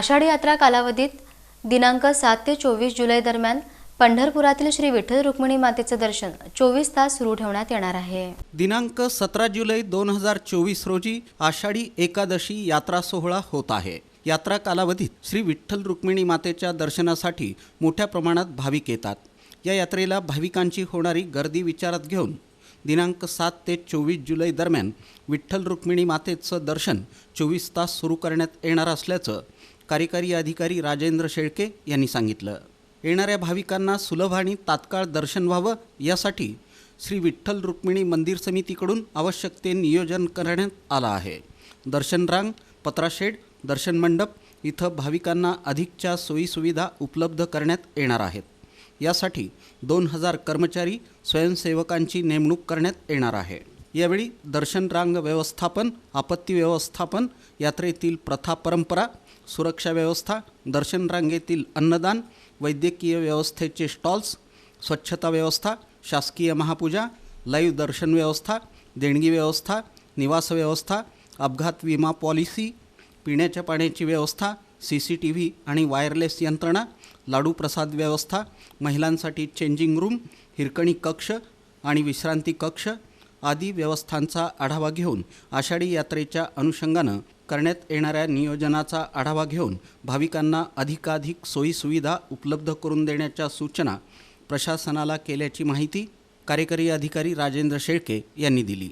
आषाढी यात्रा कालावधीत दिनांक सात ते चोवीस जुलै दरम्यान पंढरपुरातील श्री विठ्ठल रुक्मिणी मातेचं दर्शन चोवीस तास सुरू ठेवण्यात येणार आहे. दिनांक सतरा जुलै दोन हजार चोवीस रोजी आषाढी एकादशी यात्रा सोहळा होत आहे. यात्रा कालावधीत श्री विठ्ठल रुक्मिणी मातेच्या दर्शनासाठी मोठ्या प्रमाणात भाविक येतात. या यात्रेला भाविकांची होणारी गर्दी विचारात घेऊन दिनांक सात ते चोवीस जुलै दरम्यान विठ्ठल रुक्मिणी मातेचं दर्शन चोवीस तास सुरू करण्यात येणार असल्याचं कार्यकारी अधिकारी राजेंद्र शेळके यांनी सांगितलं. येणाऱ्या भाविकांना सुलभ आणि तात्काळ दर्शन व्हावं यासाठी श्री विठ्ठल रुक्मिणी मंदिर समितीकडून आवश्यक ते नियोजन करण्यात आलं आहे. दर्शन रांग पत्राशेड दर्शन मंडप इथं भाविकांना अधिकच्या सोयीसुविधा उपलब्ध करण्यात येणार आहेत. यासाठी दोन हजार कर्मचारी स्वयंसेवकांची नेमणूक करण्यात येणार आहे. यावेळी दर्शन रांग व्यवस्थापन आपत्ती व्यवस्थापन यात्रेतील प्रथा परंपरा सुरक्षा व्यवस्था दर्शन रांगेतील अन्नदान वैद्यकीय व्यवस्थेचे स्टॉल्स स्वच्छता व्यवस्था शासकीय महापूजा लाईव्ह दर्शन व्यवस्था देणगी व्यवस्था निवास व्यवस्था अपघात विमा पॉलिसी पिण्याच्या पाण्याची व्यवस्था सी सी टी व्ही आणि वायरलेस यंत्रणा लाडू प्रसाद व्यवस्था महिलांसाठी चेंजिंग रूम हिरकणी कक्ष आणि विश्रांती कक्ष आदी व्यवस्थांचा आढावा घेऊन आषाढी यात्रेच्या अनुषंगानं करण्यात येणाऱ्या नियोजनाचा आढावा घेऊन भाविकांना अधिकाधिक सोयीसुविधा उपलब्ध करून देण्याच्या सूचना प्रशासनाला केल्याची माहिती कार्यकारी अधिकारी राजेंद्र शेळके यांनी दिली.